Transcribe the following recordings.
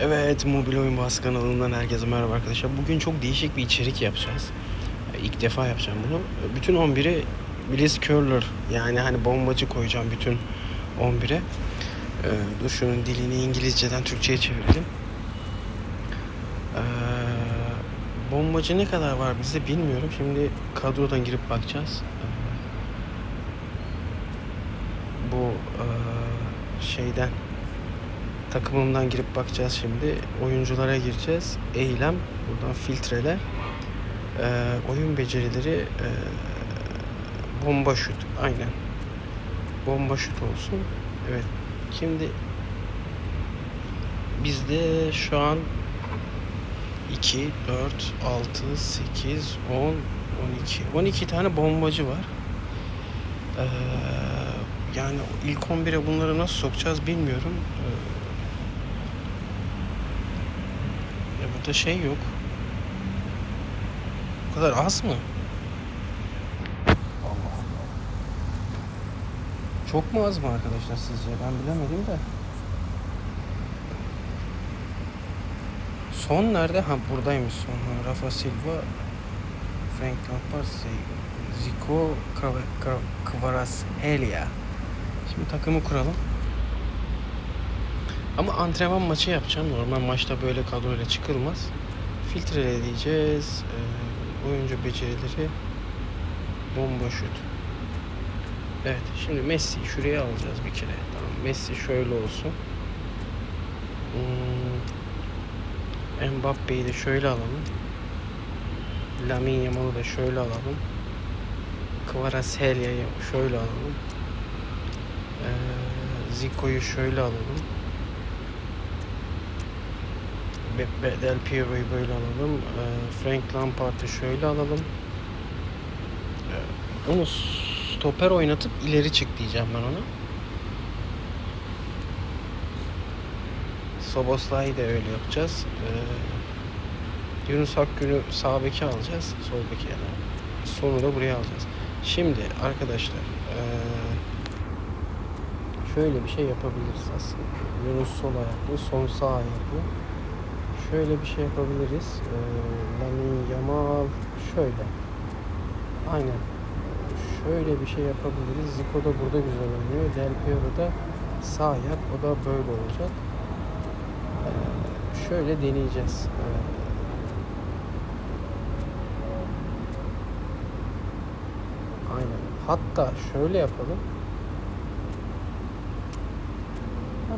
Evet, Mobil Oyun Bas kanalından herkese merhaba arkadaşlar. Bugün çok değişik bir içerik yapacağız. İlk defa yapacağım bunu. Bütün 11'i Bliss Curler yani hani bombacı koyacağım bütün 11'e. Ee, dur şunun dilini İngilizceden Türkçe'ye çevirelim. Ee, bombacı ne kadar var bizde bilmiyorum. Şimdi kadrodan girip bakacağız. Bu şeyden takımımdan girip bakacağız şimdi. Oyunculara gireceğiz. Eylem, buradan filtrele. Ee, oyun becerileri ee, bomba şut. Aynen. Bomba şut olsun. Evet. Şimdi bizde şu an 2, 4, 6, 8, 10, 12. 12 tane bombacı var. Ee, yani ilk 11'e bunları nasıl sokacağız bilmiyorum. Ee, ya burada şey yok. Bu kadar az mı? Allah. Çok mu az mı arkadaşlar sizce? Ben bilemedim de. Son nerede? Ha buradaymış son. Rafa Silva, Frank Lampard, Zico, Kvaratskhelia. Şimdi takımı kuralım. Ama antrenman maçı yapacağım. Normal maçta böyle kadroyla çıkılmaz. Filtreleyeceğiz. Ee, oyuncu becerileri. Bomba şut. Evet. Şimdi Messi şuraya alacağız bir kere. Tamam. Messi şöyle olsun. Hmm. Mbappe'yi de şöyle alalım. Lamine Yamal'ı da şöyle alalım. Kvaratskhelia'yı şöyle alalım. Ee, Zico'yu şöyle alalım. Del Piero'yu böyle alalım. Ee, Frank Lampard'ı şöyle alalım. Ee, onu stoper oynatıp ileri çık diyeceğim ben ona. Soboslai'yi de öyle yapacağız. Ee, Yunus Akgün'ü sağ beke alacağız. Sol beke yani. Sonu da buraya alacağız. Şimdi arkadaşlar şöyle bir şey yapabiliriz aslında. Yunus sol ayaklı, son sağ ayaklı. Şöyle bir şey yapabiliriz. Ee, Lamine Yamal şöyle. Aynen. Şöyle bir şey yapabiliriz. Zico da burada güzel oynuyor. Del Piero da sağ ayak. O da böyle olacak. Ee, şöyle deneyeceğiz. Ee, aynen. Hatta şöyle yapalım.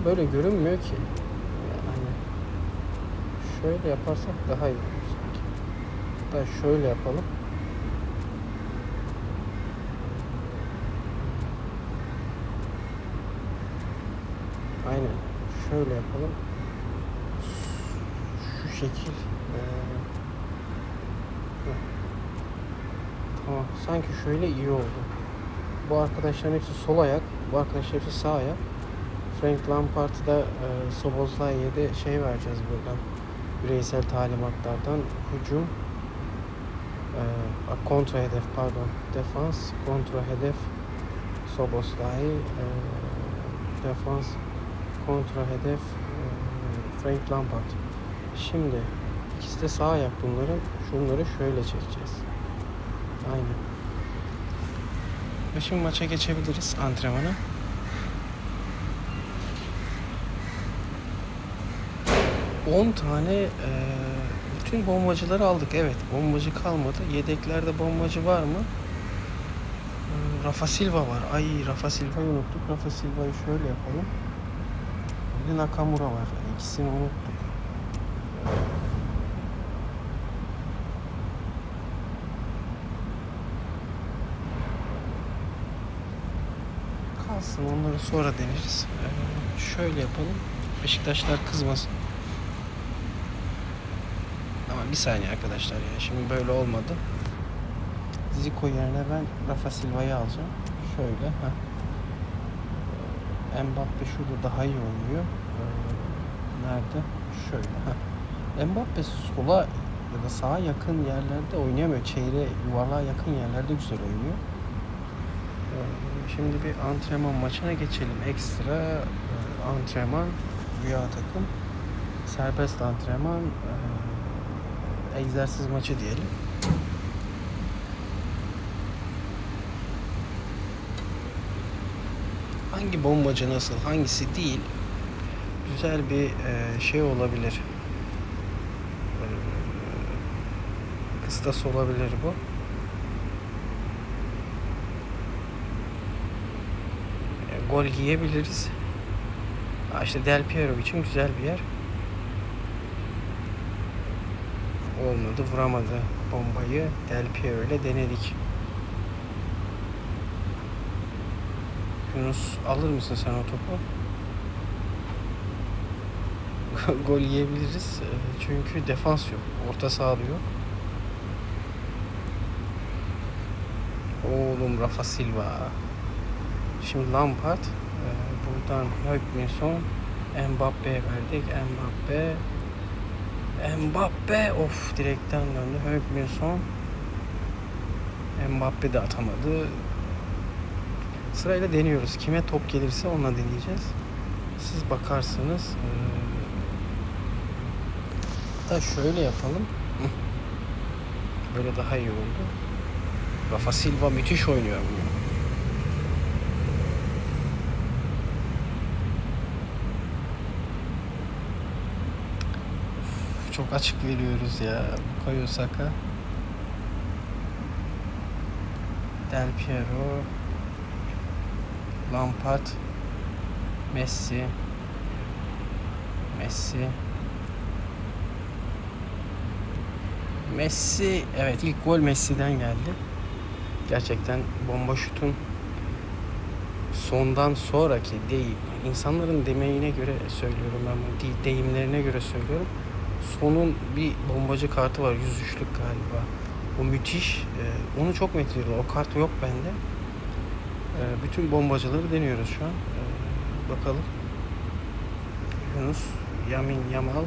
Böyle görünmüyor ki. Şöyle yaparsak daha iyi olur sanki. Hatta şöyle yapalım. Aynen. Şöyle yapalım. Şu şekil. Ee. Tamam. Sanki şöyle iyi oldu. Bu arkadaşların hepsi sol ayak. Bu arkadaşlar hepsi sağ ayak. Frank Lampard'ı da e, Szoboszlai'ye de şey vereceğiz buradan. Bireysel talimatlardan hücum e, kontra hedef pardon defans kontra hedef Soboslai e, defans kontra hedef e, Frank Lampard. Şimdi ikisi de sağ ayak bunların. Şunları şöyle çekeceğiz. Aynen. Ve şimdi maça geçebiliriz antrenmana. On tane eee, bütün bombacıları aldık. Evet bombacı kalmadı. Yedeklerde bombacı var mı? Eee, Rafa Silva var. Ay Rafa Silva'yı unuttuk. Rafa Silva'yı şöyle yapalım. Bir de Nakamura var. İkisini unuttuk. Kalsın onları sonra deneriz. Eee, şöyle yapalım. Beşiktaşlar kızmasın. Bir saniye arkadaşlar ya. Şimdi böyle olmadı. Zico yerine ben Rafa Silva'yı alacağım. Şöyle. ha. Mbappe şurada daha iyi oynuyor. Ee, nerede? Şöyle. ha. Mbappe sola ya da sağa yakın yerlerde oynayamıyor. Çeyreğe, yuvarlığa yakın yerlerde güzel oynuyor. Ee, Şimdi bir antrenman maçına geçelim. Ekstra e, antrenman rüya takım. serbest antrenman e, egzersiz maçı diyelim. Hangi bombacı nasıl, hangisi değil güzel bir e, şey olabilir. E, olabilir bu. E, gol yiyebiliriz. Ha, işte Del Piero için güzel bir yer. Olmadı, vuramadı bombayı. Del Piero ile denedik. Yunus alır mısın sen o topu? Gol yiyebiliriz. E, Çünkü defans yok. Orta sahada yok. Oğlum Rafa Silva. Şimdi Lampard. e, Buradan Hökminson. Mbappe'ye verdik. Mbappe. Mbappe. Of direkten döndü. Hökminson. Mbappe de atamadı. Sırayla deniyoruz. Kime top gelirse onunla deneyeceğiz. Siz bakarsınız. Ee, Hatta şöyle yapalım. Böyle daha iyi oldu. Rafa Silva müthiş oynuyor bugün. Çok açık veriyoruz ya. Bukayo Saka. Del Piero. Lampard. Messi. Messi. Messi evet ilk gol Messi'den geldi. Gerçekten bomba şutun sondan sonraki deyim insanların demeğine göre söylüyorum ben bunu deyimlerine göre söylüyorum. Sonun bir bombacı kartı var 103'lük galiba. O müthiş. Ee, onu çok metriyorlar. O kart yok bende. Ee, bütün bombacıları deniyoruz şu an. Ee, bakalım. Yunus, Yamin Yamal,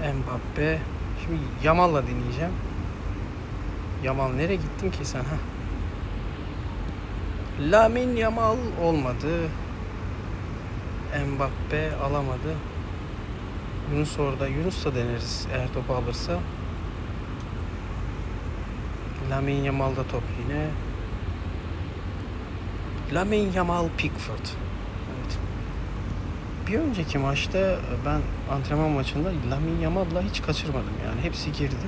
Mbappe, Şimdi Yamal'la deneyeceğim. Yamal nereye gittin ki sen ha? Lamin Yamal olmadı. Mbappe alamadı. Yunus orada. Yunus'la deneriz eğer topu alırsa. Lamin Yamal da top yine. Lamin Yamal Pickford. Evet. Bir önceki maçta ben antrenman maçında Lamin Yamal'la hiç kaçırmadım yani hepsi girdi.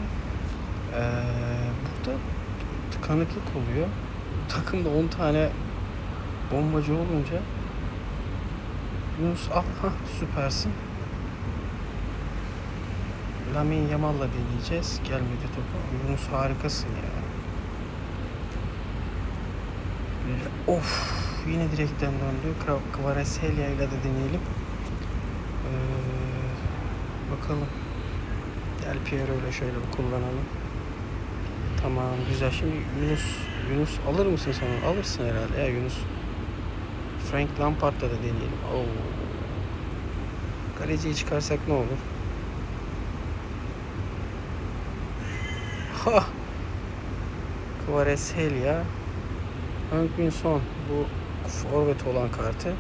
Ee, burada tıkanıklık oluyor. Takımda 10 tane bombacı olunca Yunus al ha süpersin. Lamin Yamal'la deneyeceğiz. Gelmedi topu. Yunus harikasın ya. Of yine direkten döndü. Kvaratskhelia ile de deneyelim. Ee, bakalım. Del Piero ile şöyle bir kullanalım. Tamam güzel. Şimdi Yunus Yunus alır mısın sen onu? Alırsın herhalde ya Yunus. Frank Lampard'la da deneyelim. Oo. Kaleciyi çıkarsak ne olur? Ha! Kvaratskhelia Heung-min Son bu forvet olan kartı.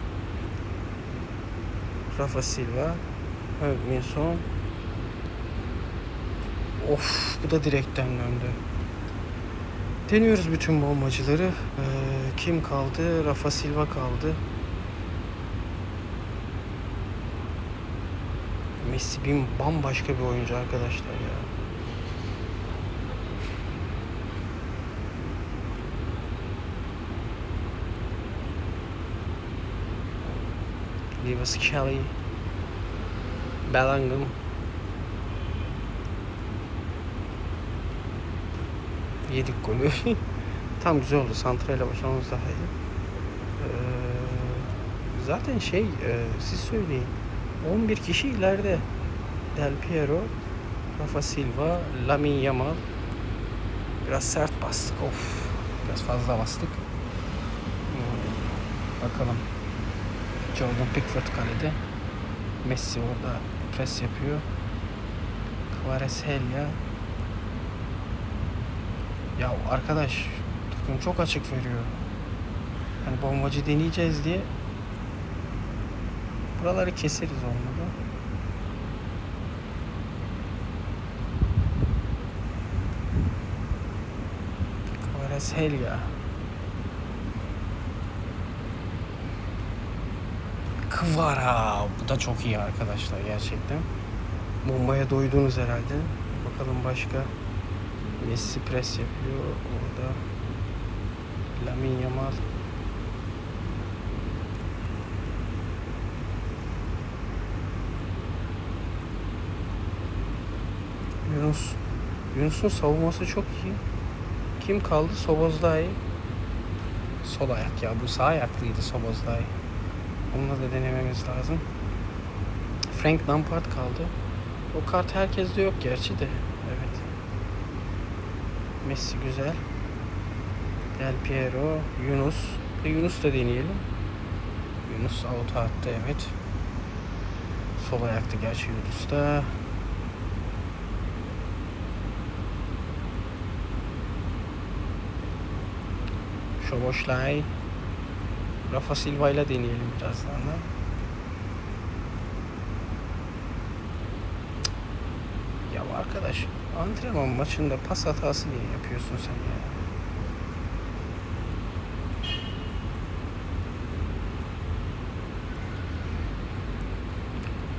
Rafa Silva, Heung-min Son. Of bu da direkten döndü. Deniyoruz bütün bombacıları. Ee, kim kaldı? Rafa Silva kaldı. Messi bin bambaşka bir oyuncu arkadaşlar ya. Lewis Kelly, Bellingham. Yedik golü. Tam güzel oldu. Santrayla başlamamız daha iyi. Ee, zaten şey, e, siz söyleyin. 11 kişi ileride. Del Piero, Rafa Silva, Lamin Yamal. Biraz sert bastık. Of. Biraz fazla bastık. Bakalım. Jordan Pickford kalede. Messi orada pres yapıyor. Kvareselya. Ya arkadaş takım çok açık veriyor. Hani bombacı deneyeceğiz diye buraları keseriz olmadı. Kvareselya. Helga. Kvara. Bu da çok iyi arkadaşlar gerçekten. Bombaya doydunuz herhalde. Bakalım başka. Messi pres yapıyor. Orada Lamin Yamal. Yunus. Yunus'un savunması çok iyi. Kim kaldı? Sobozlay. Sol ayak ya. Bu sağ ayaklıydı Sobozlay. Onunla da denememiz lazım. Frank Lampard kaldı. O kart herkeste yok gerçi de. Evet. Messi güzel. Del Piero, Yunus. E, Yunus da deneyelim. Yunus out attı evet. Sol ayaktı gerçi Yunus da. Şoboşlay. Rafa Silva ile deneyelim birazdan da. Ya arkadaş antrenman maçında pas hatası niye yapıyorsun sen ya?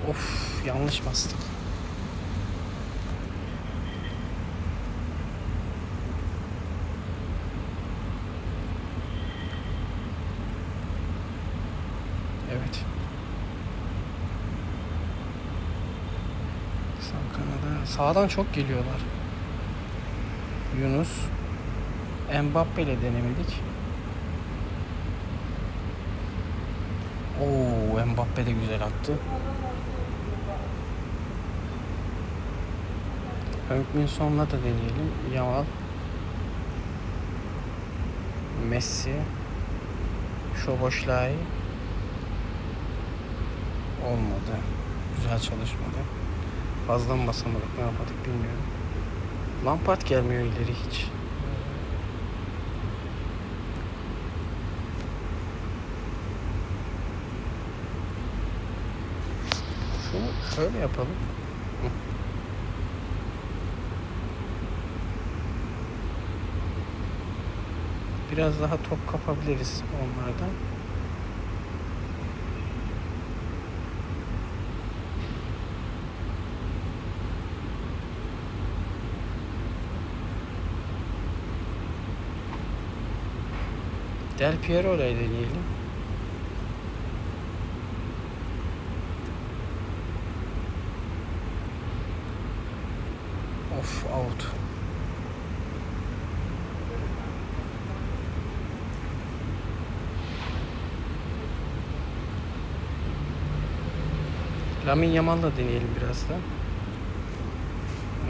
Of yanlış bastık. Evet. Sağ kanada. Sağdan çok geliyorlar. Yunus. Mbappe ile denemedik. Oo, Mbappe de güzel attı. Heung-min Son'la da deneyelim. Yamal. Messi. Şoboşlay. Olmadı. Güzel çalışmadı. Fazla mı basamadık ne yapmadık bilmiyorum. Lampard gelmiyor ileri hiç. Şunu şöyle yapalım. Biraz daha top kapabiliriz onlardan. Del Piero ile deneyelim. Of out. Lamin Yamal'la deneyelim biraz da.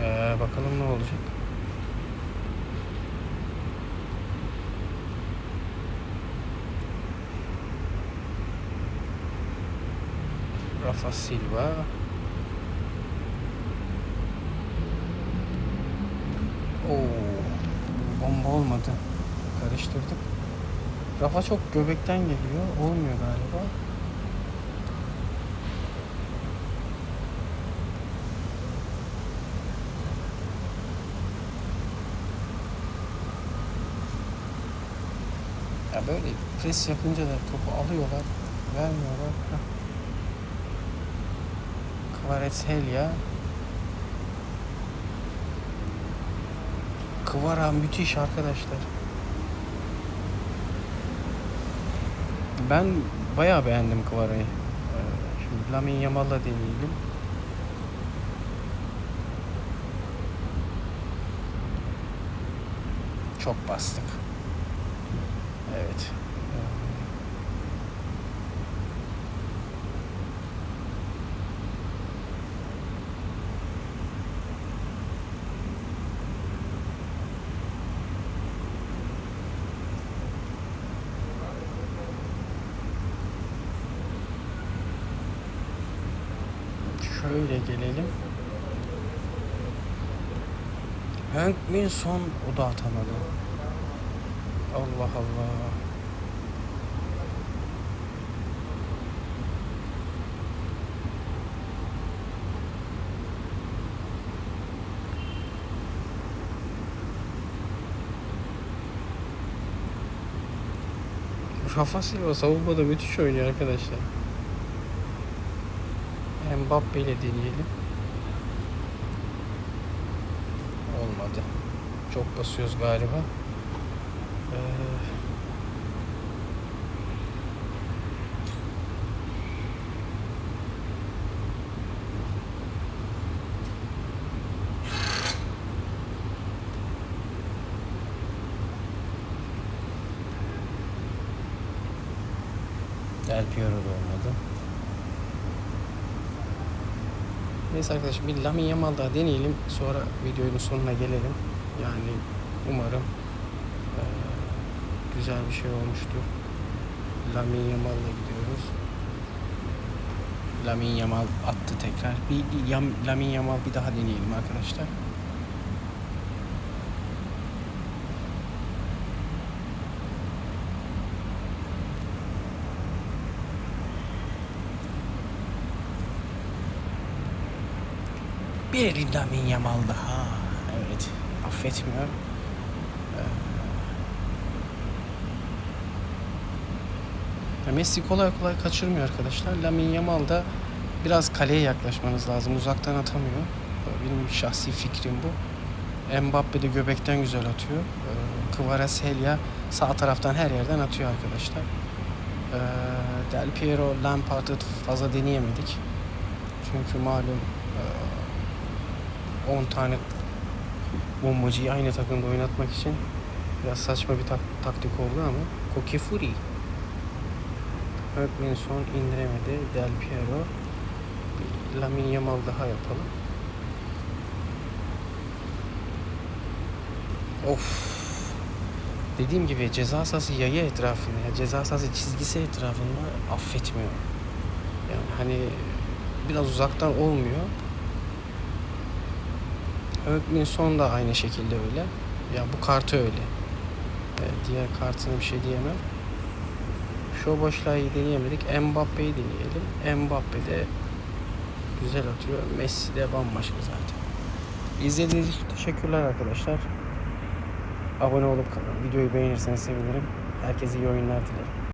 Ee, bakalım ne olacak. Rafa Silva. Oo, bomba olmadı. Karıştırdık. Rafa çok göbekten geliyor. Olmuyor galiba. Ya böyle pres yapınca da topu alıyorlar, vermiyorlar. Heh. Kvaratskhelia. Kvara müthiş arkadaşlar. Ben bayağı beğendim Kvara'yı. Ee, Şimdi Lamin Yamal'la deneyelim. Çok bastık. Evet. Şöyle gelelim. Hank Min Son o da atamadı. Allah Allah. Rafa Silva savunmada müthiş oynuyor arkadaşlar. Mbappe ile deneyelim. Olmadı. Çok basıyoruz galiba. Ee, Del da olmadı. Neyse arkadaşlar bir Lamin Yamal daha deneyelim. Sonra videonun sonuna gelelim. Yani umarım eee, güzel bir şey olmuştur. Lamin Yamal'la gidiyoruz. Lamin Yamal attı tekrar. Bir Yam, Lamin Yamal bir daha deneyelim arkadaşlar. Bir Lamin Yamal daha. Evet. Affetmiyor. Ee, Messi kolay kolay kaçırmıyor arkadaşlar. Lamin Yamal da biraz kaleye yaklaşmanız lazım. Uzaktan atamıyor. Ee, Benim şahsi fikrim bu. Mbappe de göbekten güzel atıyor. Ee, Kvaratskhelia sağ taraftan her yerden atıyor arkadaşlar. Del Piero, Lampard'ı fazla deneyemedik. Çünkü malum e, 10 tane bombacıyı aynı takımda oynatmak için biraz saçma bir tak- taktik oldu ama Koke Furi. Hökminson indiremedi. Del Piero. Bir Lamin Yamal daha yapalım. Of. Dediğim gibi ceza sahası yayı etrafında ya ceza sahası çizgisi etrafında affetmiyor. Yani hani biraz uzaktan olmuyor. Hökminson da aynı şekilde öyle. Ya bu kartı öyle. Evet, diğer kartına bir şey diyemem. Şu boşluğu deneyemedik. Mbappe'yi deneyelim. Mbappe de güzel atıyor. Messi de bambaşka zaten. İzlediğiniz için teşekkürler arkadaşlar. Abone olup videoyu beğenirseniz sevinirim. Herkese iyi oyunlar dilerim.